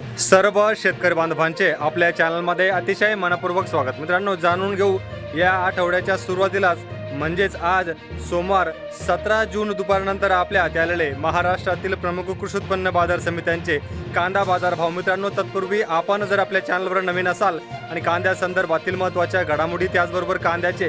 सर्व शेतकरी बांधवांचे आपल्या चॅनलमध्ये अतिशय मनपूर्वक स्वागत. मित्रांनो जाणून घेऊ या आठवड्याच्या सुरुवातीलाच म्हणजेच आज सोमवार सतरा जून दुपारनंतर आपल्या आलेले महाराष्ट्रातील प्रमुख कृषी उत्पन्न बाजार समित्यांचे कांदा बाजार भाव मित्रांनो तत्पूर्वी आपण जर आपल्या चॅनलवर नवीन असाल आणि कांद्या संदर्भातील महत्त्वाच्या घडामोडी त्याचबरोबर कांद्याचे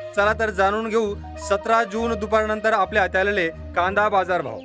चला तर जाणून घेऊ सतरा जून दुपारनंतर आपल्या हाताळले कांदा बाजारभाव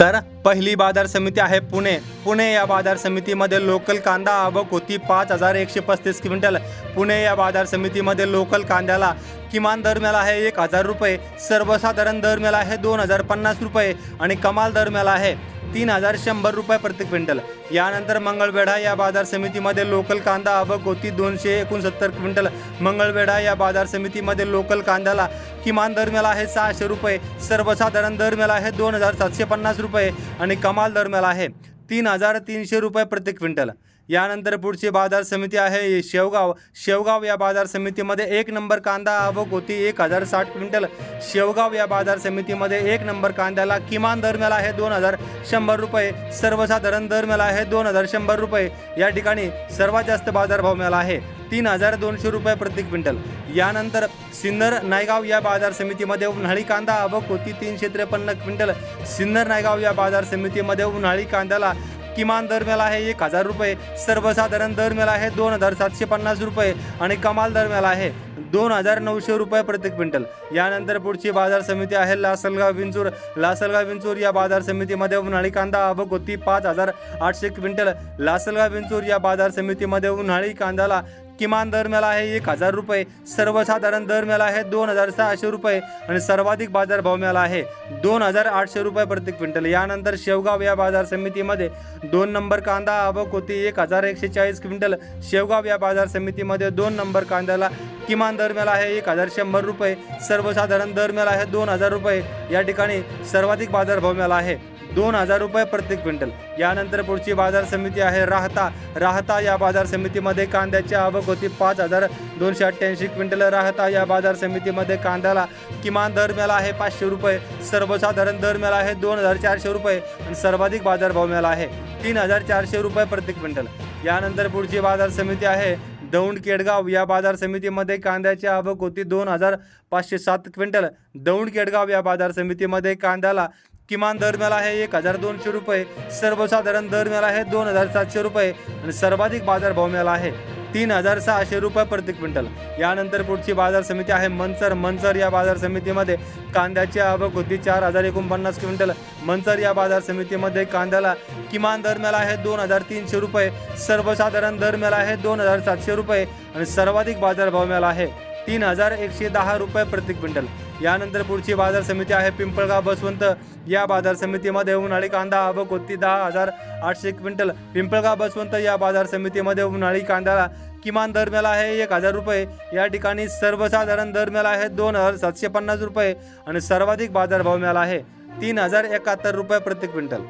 तर पहिली बाजार समिती आहे पुणे. पुणे या बाजार समितीमध्ये लोकल कांदा आवक होती पाच हजार एकशे पस्तीस क्विंटल. पुणे या बाजार समितीमध्ये लोकल कांद्याला किमान दर मिळाला आहे एक हजार रुपये सर्वसाधारण दर मिळाला आहे दोन हजार पन्नास रुपये आणि कमाल दर मिळाला आहे तीन हजार शंभर रुपये प्रति क्विंटल. यानंतर मंगळवेढा या बाजार समितीमध्ये लोकल कांदा आवक होती दोनशे एकोणसत्तर क्विंटल. मंगळवेढा या बाजार समितीमध्ये लोकल कांद्याला किमान दर मिळाला आहे सहाशे रुपये सर्वसाधारण दर मिळाला आहे दोन हजार सातशे पन्नास रुपये आणि कमाल दर मिळाला आहे तीन हजार तीनशे रुपये प्रति क्विंटल. यानंतर पुढची बाजार समिती आहे. शेवगाव शेवगाव या बाजार समितीमध्ये एक नंबर कांदा आवक होती. एक हजार साठ क्विंटल. शेवगाव या बाजार समितीमध्ये एक नंबर कांद्याला किमान दर मिळाला आहे दोन हजार शंभर रुपये. सर्वसाधारण दर मिळाला आहे दोन हजार शंभर रुपये. या ठिकाणी सर्वात जास्त बाजारभाव मिळाला आहे. तीन हजार दोनशे रुपये प्रति क्विंटल. यानंतर सिन्नर नायगाव या बाजार समितीमध्ये उन्हाळी कांदा आवक होती. तीनशे त्रेपन्न क्विंटल. सिन्नर नायगाव या बाजार समितीमध्ये उन्हाळी कांद्याला किमान दर आहे एक हजार रुपये. सर्वसाधारण दरम्याला आहे दोन हजार सातशे पन्नास रुपये आणि कमाल दर आहे दोन हजार नऊशे रुपये प्रति क्विंटल. यानंतर पुढची बाजार समिती आहे लासलगाव विंचूर. लासलगाव विंचूर या बाजार समितीमध्ये उन्हाळी कांदा आवक होती पाच हजार आठशे क्विंटल. लासलगाव विंचूर या बाजार समितीमध्ये उन्हाळी कांद्याला किमान दर आहे एक हजार रुपये. सर्वसाधारण दर मिळाला आहे दोन हजार सहाशे रुपये आणि सर्वाधिक बाजारभाव मिळाला आहे दोन हजार आठशे रुपये प्रति क्विंटल. यानंतर शेवगाव या बाजार समितीमध्ये दोन नंबर कांदा आवक होती एक हजार एकशे चाळीस क्विंटल. शेवगाव या बाजार समितीमध्ये दोन नंबर कांद्याला किमान दर मिळाला आहे एक हजार शंभर रुपये. सर्वसाधारण दर मिळाला आहे दोन हजार रुपये. या ठिकाणी सर्वाधिक बाजारभाव मिळाला आहे. दोन हजार रुपये प्रत्येक क्विंटल. यानंतर पुढची बाजार समिती आहे राहता. राहता या बाजार समितीमध्ये कांद्याची आवक होती पाच हजार दोनशे अठ्ठ्याऐंशी क्विंटल. राहता या बाजार समितीमध्ये कांद्याला किमान दर मिळाला आहे पाचशे रुपये. सर्वसाधारण दर मिळाला आहे दोन हजार चारशे रुपये. आणि सर्वाधिक बाजारभाव मिळाला आहे तीन हजार चारशे रुपये प्रति क्विंटल. यानंतर पुढची बाजार समिती आहे दौंड केडगाव या बाजार समितीमध्ये कांद्याची आवक होती दोन हजार पाचशे सात क्विंटल. दौंड केडगाव या बाजार समितीमध्ये कांद्याला किमान दर मिळाला आहे एक हजार दोनशे रुपये. सर्वसाधारण दर मिळाला आहे दोन हजार सातशे रुपये. आणि सर्वाधिक बाजारभाव मिळाला आहे तीन हजार सहाशे रुपये प्रति क्विंटल. यानंतर पुढची बाजार समिती आहे मनसर. मनसर या बाजार समितीमध्ये कांद्याची आवक होती चार हजार एकोणपन्नास क्विंटल. मनसर या बाजार समितीमध्ये कांद्याला किमान दर मिळाला आहे दोन हजार तीनशे रुपये. सर्वसाधारण दर मिळाला आहे दोन हजार सातशे रुपये. आणि सर्वाधिक बाजारभाव मिळाला आहे तीन हजार एकशे दहा रुपये प्रति क्विंटल. यानंतर पुढची बाजार समिती आहे पिंपळगाव बसवंत. या बाजार समितीमध्ये उन्हाळी कांदा आवक होती दहा हजार आठशे क्विंटल. पिंपळगाव बसवंत या बाजार समितीमध्ये उन्हाळी कांद्याला किमान दर मिळाला आहे एक हजार रुपये. या ठिकाणी सर्वसाधारण दर मिळाला आहे दोन हजार सातशे पन्नास रुपये. आणि सर्वाधिक बाजारभाव मिळाला आहे तीन हजार एकाहत्तर रुपये प्रति क्विंटल.